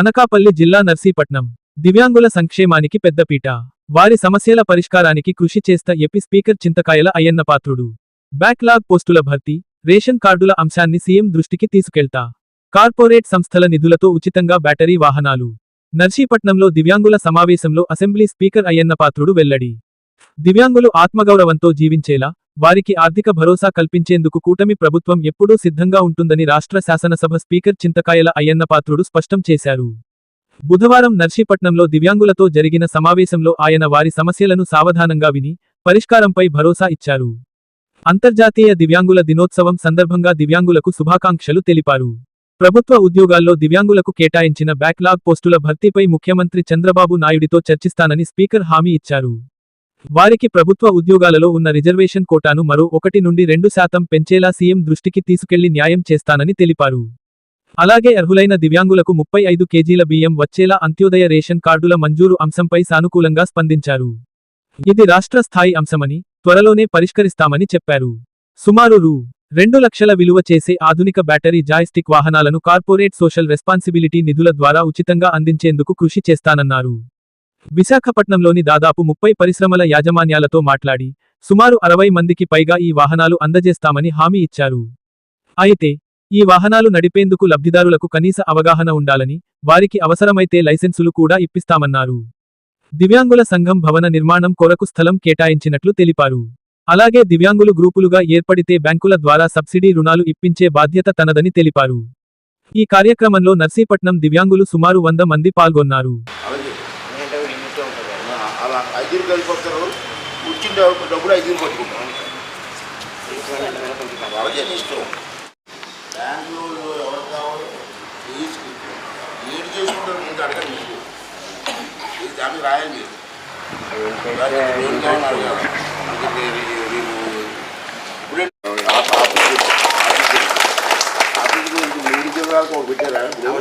అనకాపల్లి జిల్లా నర్సీపట్నం. దివ్యాంగుల సంక్షేమానికి పెద్దపీట. వారి సమస్యల పరిష్కారానికి కృషి చేస్త AP speaker Chintakayala Ayyanna Patrudu. Backlog పోస్టుల భర్తీ. రేషన్ కార్డుల అంశాన్ని సీఎం దృష్టికి తీసుకెళ్తా. కార్పొరేట్ సంస్థల నిధులతో ఉచితంగా బ్యాటరీ వాహనాలు. నర్సీపట్నంలో దివ్యాంగుల సమావేశంలో అసెంబ్లీ స్పీకర్ అయ్యన్న పాత్రుడు వెల్లడి. దివ్యాంగులు ఆత్మగౌరవంతో జీవించేలా వారికి ఆర్థిక భరోసా కల్పించేందుకు కూటమి ప్రభుత్వం ఎప్పుడూ సిద్ధంగా ఉంటుందని రాష్ట్ర శాసనసభ స్పీకర్ చింతకాయల అయ్యన్న పాత్రుడు స్పష్టం చేశారు. బుధవారం నర్సీపట్నంలో దివ్యాంగులతో జరిగిన సమావేశంలో ఆయన వారి సమస్యలను సావధానంగా విని పరిష్కారంపై భరోసా ఇచ్చారు. అంతర్జాతీయ దివ్యాంగుల దినోత్సవం సందర్భంగా దివ్యాంగులకు శుభాకాంక్షలు తెలిపారు. ప్రభుత్వ ఉద్యోగాల్లో దివ్యాంగులకు కేటాయించిన బ్యాక్లాగ్ పోస్టుల భర్తీపై ముఖ్యమంత్రి చంద్రబాబు నాయుడితో చర్చిస్తానని స్పీకర్ హామీ ఇచ్చారు. వారికి ప్రభుత్వ ఉద్యోగాలలో ఉన్న రిజర్వేషన్ కోటాను మరో ఒకటి నుండి రెండు శాతం పెంచేలా సీఎం దృష్టికి తీసుకెళ్ళి న్యాయం చేస్తానని తెలిపారు. అలాగే అర్హులైన దివ్యాంగులకు ముప్పై ఐదు కేజీల బియ్యం వచ్చేలా అంత్యోదయ రేషన్ కార్డుల మంజూరు అంశంపై సానుకూలంగా స్పందించారు. ఇది రాష్ట్ర స్థాయి అంశమని త్వరలోనే పరిష్కరిస్తామని చెప్పారు. సుమారు రూ. రెండు లక్షల విలువ చేసే ఆధునిక బ్యాటరీ జాయిస్టిక్ వాహనాలను కార్పొరేట్ సోషల్ రెస్పాన్సిబిలిటీ నిధుల ద్వారా ఉచితంగా అందించేందుకు కృషి చేస్తానన్నారు. విశాఖపట్నంలోని దాదాపు ముప్పై పరిశ్రమల యాజమాన్యాలతో మాట్లాడి సుమారు అరవై మందికి పైగా ఈ వాహనాలు అందజేస్తామని హామీ ఇచ్చారు. అయితే ఈ వాహనాలు నడిపేందుకు లబ్ధిదారులకు కనీస అవగాహన ఉండాలని వారికి అవసరమైతే లైసెన్సులు కూడా ఇప్పిస్తామన్నారు. దివ్యాంగుల సంఘం భవన నిర్మాణం కొరకు స్థలం కేటాయించినట్లు తెలిపారు. అలాగే దివ్యాంగులు గ్రూపులుగా ఏర్పడితే బ్యాంకుల ద్వారా సబ్సిడీ రుణాలు ఇప్పించే బాధ్యత తనదని తెలిపారు. ఈ కార్యక్రమంలో నర్సీపట్నం దివ్యాంగులు సుమారు వంద మంది పాల్గొన్నారు అలాగే ఏంటో లిమిట్ ఉంటుంది ఆ, కలిపొస్తారు కూర్చుని డబ్బు- డబ్బులు ఐదుగురు పట్టుకుంటాం ఇష్టం. బ్యాంకులో ఎవరు కావాలి? ఏడు చేసుకుంటారు అడగండి ఇది దానికి రాయాలి మీరు లోన్ కావాలని అడగాలి ఇప్పుడే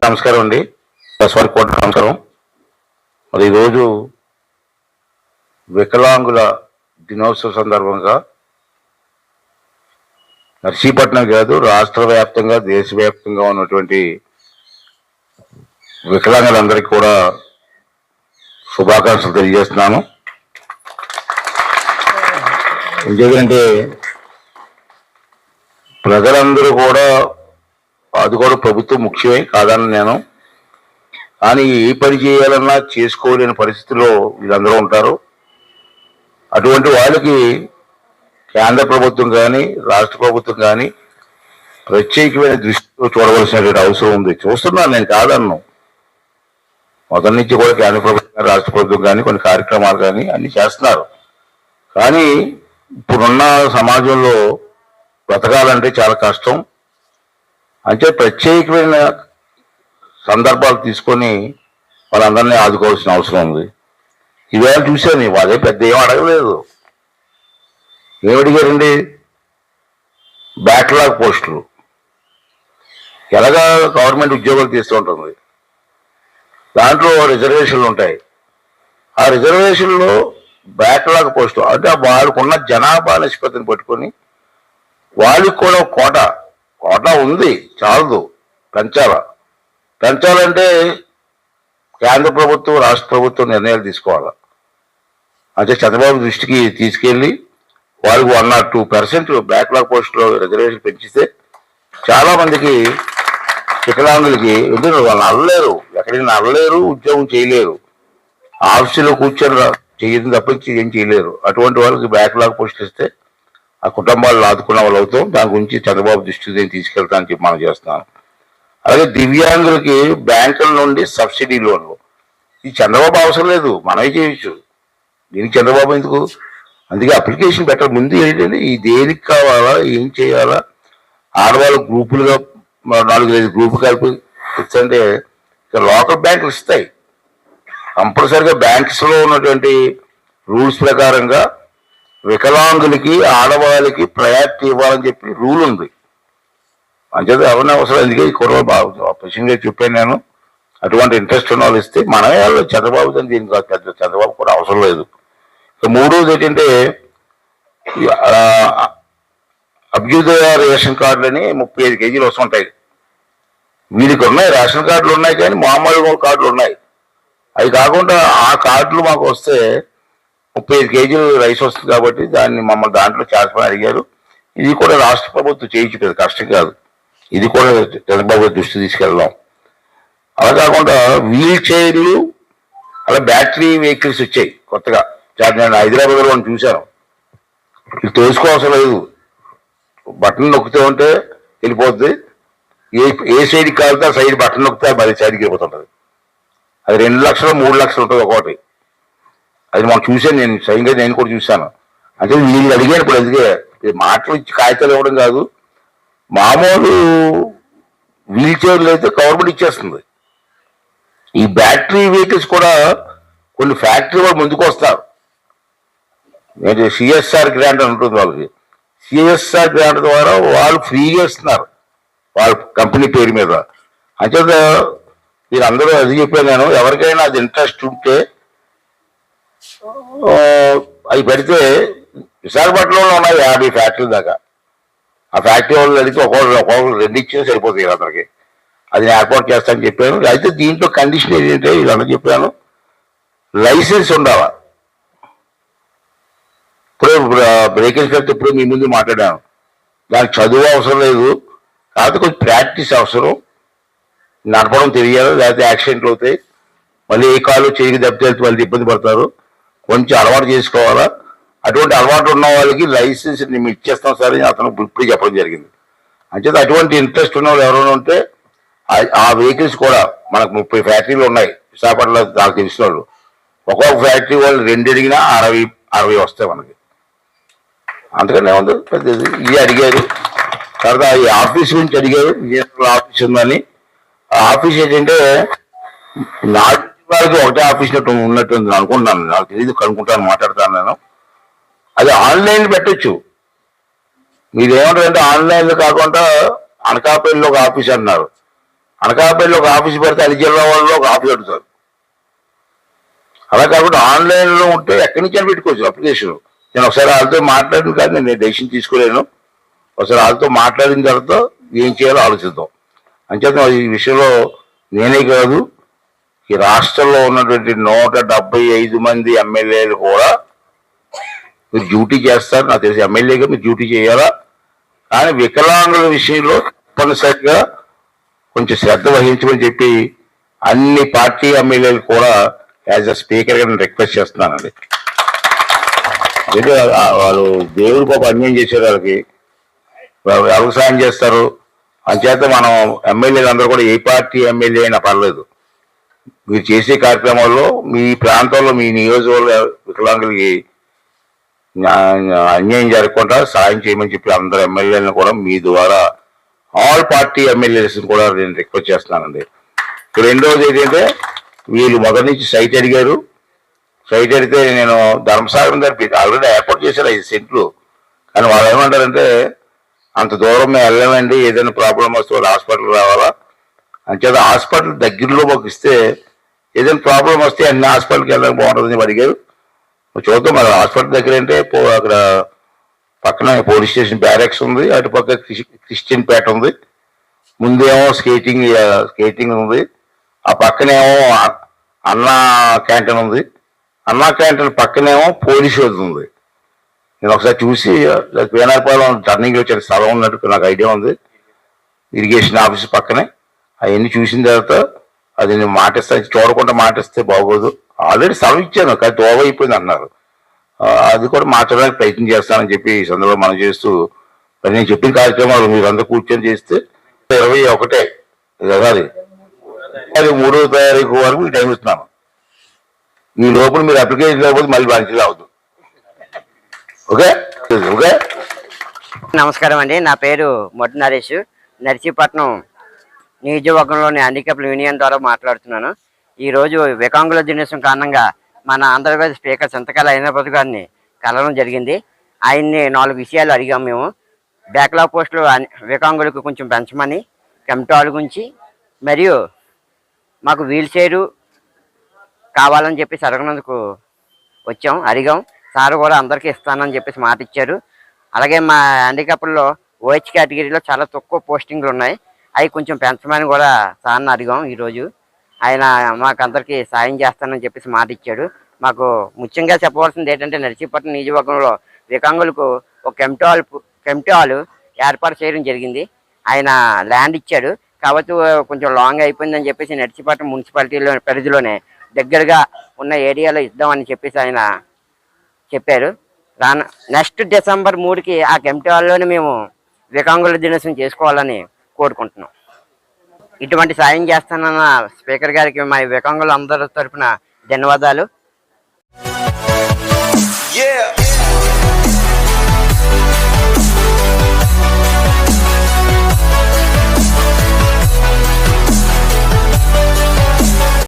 నమస్కారం అండి. బస్వారి కోట నమస్కారం. మరి ఈరోజు వికలాంగుల దినోత్సవ సందర్భంగా నర్సీపట్నం కాదు రాష్ట్ర వ్యాప్తంగా దేశవ్యాప్తంగా ఉన్నటువంటి వికలాంగులందరికీ కూడా శుభాకాంక్షలు తెలియజేస్తున్నాను. ఎందుకంటే ప్రజలందరూ కూడా అది కూడా ప్రభుత్వం ముఖ్యమే కాదని నేను. కానీ ఏ పని చేయాలన్నా చేసుకోలేని పరిస్థితిలో వీళ్ళందరూ ఉంటారు. అటువంటి వాళ్ళకి కేంద్ర ప్రభుత్వం కానీ రాష్ట్ర ప్రభుత్వం కానీ ప్రత్యేకమైన దృష్టితో చూడవలసినటువంటి అవసరం ఉంది. చూస్తున్నాను నేను కాదన్ను. మొదటి నుంచి కూడా కేంద్ర ప్రభుత్వం రాష్ట్ర ప్రభుత్వం కానీ కొన్ని కార్యక్రమాలు కానీ అన్ని చేస్తున్నారు. కానీ ఇప్పుడున్న సమాజంలో బ్రతకాలంటే చాలా కష్టం. అంటే ప్రత్యేకమైన సందర్భాలు తీసుకొని వాళ్ళందరినీ ఆదుకోవాల్సిన అవసరం ఉంది. ఈవేళ చూశాను వాళ్ళే పెద్ద ఏం అడగలేదు. ఏమడిగారండి బ్యాక్లాగ్ పోస్టులు. ఎలాగా గవర్నమెంట్ ఉద్యోగాలు తీస్తూ ఉంటుంది దాంట్లో రిజర్వేషన్లు ఉంటాయి. ఆ రిజర్వేషన్లో బ్యాక్లాగ్ పోస్టు అంటే వాళ్ళకున్న జనాభా నిష్పత్తిని పట్టుకొని వాళ్ళకి కూడా కోట కోట ఉంది చాలదు పెంచాల. పెంచాలంటే కేంద్ర ప్రభుత్వం రాష్ట్ర ప్రభుత్వం నిర్ణయాలు తీసుకోవాలి? అంటే చంద్రబాబు దృష్టికి తీసుకెళ్ళి వాళ్ళకి one not two percent backlog పోస్టులో రిజర్వేషన్ పెంచితే చాలా మందికి వికలాంగులకి ఎందుకంటే వాళ్ళు అల్లలేరు ఎక్కడికి అల్లలేరు ఉద్యోగం చేయలేరు. ఆఫీసులో కూర్చొని రా- చేయడం తప్పించి ఏం చేయలేరు. అటువంటి వాళ్ళకి బ్యాక్లాగ్ పోస్టులు ఇస్తే ఆ కుటుంబాలను ఆదుకున్న వాళ్ళు అవుతాం. దాని గురించి చంద్రబాబు దృష్టికి నేను తీసుకెళ్తానని చెప్పి మనం చేస్తున్నాను. అలాగే దివ్యాంగులకి బ్యాంకుల నుండి సబ్సిడీ లోన్లు. ఈ చంద్రబాబు అవసరం లేదు. మనమే చేయొచ్చు. దీనికి చంద్రబాబు ఎందుకు? అందుకే అప్లికేషన్ పెట్టడం ముందు ఏంటంటే ఈ దేనికి కావాలా ఏం చేయాలా? ఆడవాళ్ళు గ్రూపులుగా నాలుగు ఐదు గ్రూపు కలిపి ఇచ్చంటే లోకల్ బ్యాంకులు ఇస్తాయి కంపల్సరిగా బ్యాంక్స్లో ఉన్నటువంటి రూల్స్ ప్రకారంగా వికలాంగులకి ఆడవాళ్ళకి ప్రయారిటీ ఇవ్వాలని చెప్పి రూల్ ఉంది. అంచేది అవన్నీ అవసరం? ఎందుకే ఈ కుర్ర బాగా ప్రశ్నగా చెప్పాను నేను. అటువంటి ఇంట్రెస్ట్ ఉన్న వాళ్ళు ఇస్తే మనమే వాళ్ళు చంద్రబాబు దీనికి చంద్రబాబు కూడా అవసరం లేదు. మూడోది ఏంటంటే అభ్యుదయ రేషన్ కార్డులని ముప్పై ఐదు కేజీలు వస్తుంటాయి. వీరికి ఉన్నాయి రేషన్ కార్డులు ఉన్నాయి కానీ మామూలు కార్డులు ఉన్నాయి అవి కాకుండా ఆ కార్డులు మాకు వస్తే ముప్పై ఐదు కేజీలు రైస్ వస్తుంది కాబట్టి దాన్ని మమ్మల్ని దాంట్లో చేర్చమని అడిగారు. ఇది కూడా రాష్ట్ర ప్రభుత్వం చేయించలేదు కష్టం కాదు. ఇది కూడా చంద్రబాబు దృష్టి తీసుకెళ్దాం. అలా కాకుండా వీల్ చైర్లు అలా బ్యాటరీ వెహికల్స్ వచ్చాయి కొత్తగా. నేను హైదరాబాద్లో మనం చూశాను. ఇది తెలుసుకోవాల్సిన లేదు. బటన్ నొక్కుతూ ఉంటే వెళ్ళిపోద్ది. ఏ ఏ సైడ్కి కాలితే ఆ సైడ్ బటన్ నొక్కితే మరి సైడ్కి వెళ్ళిపోతుంటుంది. అది రెండు లక్షలు మూడు లక్షలు ఉంటుంది ఒకటి అది మనం చూశాను నేను స్వయంగా నేను కూడా చూశాను. అంటే వీళ్ళు అడిగాను ఇప్పుడు అందుకే. ఇది మాటలు ఇచ్చి కాగితాలు ఇవ్వడం కాదు. మామూలు వీల్ చైర్లు అయితే గవర్నమెంట్ ఇచ్చేస్తుంది. ఈ బ్యాటరీ వెహికల్స్ కూడా కొన్ని ఫ్యాక్టరీ వాళ్ళు ముందుకు వస్తారు. మీరు సిఎస్ఆర్ గ్రాంట్ అని ఉంటుంది వాళ్ళకి. సిఎస్ఆర్ గ్రాంట్ ద్వారా వాళ్ళు ఫ్రీగా ఇస్తున్నారు వాళ్ళ కంపెనీ పేరు మీద. అంచేత మీరు అందరూ అది చెప్పాను నేను ఎవరికైనా అది ఇంట్రెస్ట్ ఉంటే అవి పెడితే విశాఖపట్నంలో ఉన్నాయి యాభై ఫ్యాక్టరీల దాకా. ఆ ఫ్యాక్టరీ వాళ్ళు అడిగితే ఒక్కొక్కరు ఒక్కొక్కరు రెండు ఇచ్చినా సరిపోతాయి అందరికి అది నేను ఏర్పాటు చేస్తానని చెప్పాను. అయితే దీంట్లో కండిషన్ ఏంటంటే వీళ్ళందరూ చెప్పాను లైసెన్స్ ఉండాలా? ఇప్పుడే బ్రేక్ ఇన్స్పెక్టర్ ఇప్పుడే మీ ముందు మాట్లాడాను. దానికి చదువు అవసరం లేదు. కాకపోతే కొంచెం ప్రాక్టీస్ అవసరం. నడపడం తెలియాలి లేకపోతే యాక్సిడెంట్లు అవుతాయి. మళ్ళీ ఏ కాలు చేయికి దెబ్బతెళ్తే వాళ్ళు ఇబ్బంది పడతారు. కొంచెం అలవాటు చేసుకోవాలా? అటువంటి అలవాటు ఉన్న వాళ్ళకి లైసెన్స్ మేము ఇచ్చేస్తాం సార్ అని అతను ఇప్పుడు చెప్పడం జరిగింది. అంటే అటువంటి ఇంట్రెస్ట్ ఉన్న వాళ్ళు ఎవరైనా ఉంటే ఆ- ఆ వెహికల్స్ కూడా మనకు ముప్పై ఫ్యాక్టరీలు ఉన్నాయి. విశాఖపట్నంలో నాకు తెలిసిన వాళ్ళు. ఒక్కొక్క ఫ్యాక్టరీ వాళ్ళు రెండు అడిగినా అరవై అరవై వస్తాయి మనకి. అందుకనే ఉంది పెద్దది ఇది అడిగారు. తర్వాత ఈ ఆఫీస్ గురించి అడిగారు. విజయనగరంలో ఆఫీస్ ఉందని. ఆఫీస్ ఏంటంటే నాలుగు వాళ్ళకి ఒకటే ఆఫీస్ ఉన్నట్టు ఉన్నట్టు ఉంది అనుకుంటున్నాను. నాకు తెలియదు కనుక్కుంటాను మాట్లాడతాను నేను. అది ఆన్లైన్ పెట్టచ్చు. మీరు ఏమంటారంటే ఆన్లైన్లో కాకుండా అనకాపల్లిలో ఒక ఆఫీస్ అన్నారు. అనకాపల్లిలో ఒక ఆఫీస్ పెడితే అది జిల్లా వాళ్ళలో ఒక ఆఫీస్ పెడతారు. అలా కాకుండా ఆన్లైన్లో ఉంటే ఎక్కడి నుంచి అని పెట్టుకోవచ్చు అప్లికేషన్. నేను ఒకసారి వాళ్ళతో మాట్లాడిన కాదు నేను డెసిషన్ తీసుకోలేను. ఒకసారి వాళ్ళతో మాట్లాడిన తర్వాత ఏం చేయాలో ఆలోచిద్దాం. అంచేత ఈ విషయంలో నేనే కాదు ఈ రాష్ట్రంలో ఉన్నటువంటి నూట డెబ్బై ఐదు మంది ఎమ్మెల్యేలు కూడా మీరు డ్యూటీ చేస్తారు. నాకు తెలిసి ఎమ్మెల్యేగా మీరు డ్యూటీ చేయాలా? కానీ వికలాంగుల విషయంలో తప్పనిసరిగా కొంచెం శ్రద్ధ వహించమని చెప్పి అన్ని పార్టీ ఎమ్మెల్యేలు కూడా యాజ్ అ స్పీకర్గా నేను రిక్వెస్ట్ చేస్తున్నానండి. అంటే వాళ్ళు దేవుడి పాప అన్యాయం చేశారు వాళ్ళకి. ఎవరికి సాయం చేస్తారు? అంచేత మనం ఎమ్మెల్యేలు అందరూ కూడా ఏ పార్టీ ఎమ్మెల్యే అయినా పర్లేదు. మీరు చేసే కార్యక్రమాల్లో మీ ప్రాంతంలో మీ నియోజకవర్గ వికలాంగులకి అన్యాయం జరగకుండా సాయం చేయమని చెప్పి అందరు ఎమ్మెల్యేలను కూడా మీ ద్వారా ఆల్ పార్టీ ఎమ్మెల్యేస్ కూడా నేను రిక్వెస్ట్ చేస్తున్నానండి. రెండోది ఏంటంటే వీళ్ళు మొదటి నుంచి సైట్ అడిగారు. సైట్ అడిగితే నేను ధర్మసాగరం గారు ఆల్రెడీ ఏర్పాటు చేశారు ఐదు సెంట్లు. కానీ వాళ్ళు ఏమంటారంటే అంత దూరం మేము వెళ్ళామండి ఏదైనా ప్రాబ్లం వస్తే వాళ్ళు హాస్పిటల్ రావాలా? అంచేత హాస్పిటల్ దగ్గరలో మాకు ఇస్తే ఏదైనా ప్రాబ్లం వస్తే అన్ని హాస్పిటల్కి వెళ్ళడానికి బాగుంటుందని అడిగారు. చూద్దాం మరి హాస్పిటల్ దగ్గర అంటే పో అక్కడ పక్కన పోలీస్ స్టేషన్ బ్యారెక్స్ ఉంది అటు పక్క క్రిస్- క్రిస్టియన్ పేట ఉంది. ముందేమో స్కేటింగ్ స్కేటింగ్ ఉంది. ఆ పక్కనేమో అన్న అన్నా క్యాంటీన్ ఉంది. అన్నా క్యాంటీన్ పక్కనేమో పోలీస్ ఉంది. నేను ఒకసారి చూసి వేనారపాలెం టర్నింగ్ వచ్చే స్థలం ఉన్నట్టు నాకు ఐడియా ఉంది. ఇరిగేషన్ ఆఫీస్ పక్కనే. అవన్నీ చూసిన తర్వాత అది నేను మాటిస్తాను చూడకుండా మాటిస్తే బాగోదు. ఆల్రెడీ స్థలం ఇచ్చాను కానీ దోవ అయిపోయింది అన్నారు. అది కూడా మార్చడానికి ప్రయత్నం చేస్తానని చెప్పి ఈ సందర్భంలో మనం చేస్తూ మరి నేను చెప్పిన కార్యక్రమాలు మీరు అందరూ కూర్చొని చేస్తే ఇరవై ఒకటే కదా అది మూడో తారీఖు వరకు మీకు టైం ఇస్తున్నాను. ఈ లోపల మీరు అప్లికేషన్ లేకపోతే మళ్ళీ బ్రాంచ్లో అవుతుంది ఓకే? ఓకే? నమస్కారం అండి. నా పేరు మొట్ట నరేష్. నర్సీపట్నం నియోజకవర్గంలోని హ్యాండిక్యాప్ యూనియన్ ద్వారా మాట్లాడుతున్నాను. ఈరోజు వికాంగుల దినోత్సవం కారణంగా మన ఆంధ్రప్రదేశ్ స్పీకర్ సంతకాల అయినపతి గారిని కలవడం జరిగింది. ఆయన్ని నాలుగు విషయాలు అడిగాం మేము. బ్యాక్లాగ్ పోస్టులు వికాంగులకు కొంచెం పెంచమని కెమ్టాల్ గురించి మరియు మాకు వీల్ చైరు కావాలని చెప్పేసి అడగనందుకు వచ్చాం అడిగాం. సార్ కూడా అందరికీ ఇస్తానని చెప్పేసి మాట ఇచ్చారు. అలాగే మా హ్యాండిక్యాప్లో ఓహెచ్ కేటగిరీలో చాలా తక్కువ పోస్టింగ్లు ఉన్నాయి. అవి కొంచెం పెంచమని కూడా సార్ని అడిగాం ఈరోజు. ఆయన మాకు అందరికీ సాయం చేస్తానని చెప్పేసి మాట ఇచ్చాడు. మాకు ముఖ్యంగా చెప్పవలసింది ఏంటంటే నర్సీపట్నం నియోజకవర్గంలో వికాంగులకు ఒక కెమిటీ హాల్ కెమిటీ హాల్ ఏర్పాటు చేయడం జరిగింది. ఆయన ల్యాండ్ ఇచ్చాడు. కాబట్టి కొంచెం లాంగ్ అయిపోయిందని చెప్పేసి నర్సీపట్నం మున్సిపాలిటీలో పరిధిలోనే దగ్గరగా ఉన్న ఏరియాలో ఇద్దామని చెప్పేసి ఆయన చెప్పారు. రాను నెక్స్ట్ డిసెంబర్ మూడుకి ఆ కమిటీ హాల్లోనే మేము వికాంగుల దినోత్సవం చేసుకోవాలని కోరుకుంటున్నాం. ఇటువంటి సాయం చేస్తానన్న స్పీకర్ గారికి మా వికలాంగులు అందరి తరఫున ధన్యవాదాలు. Yeah.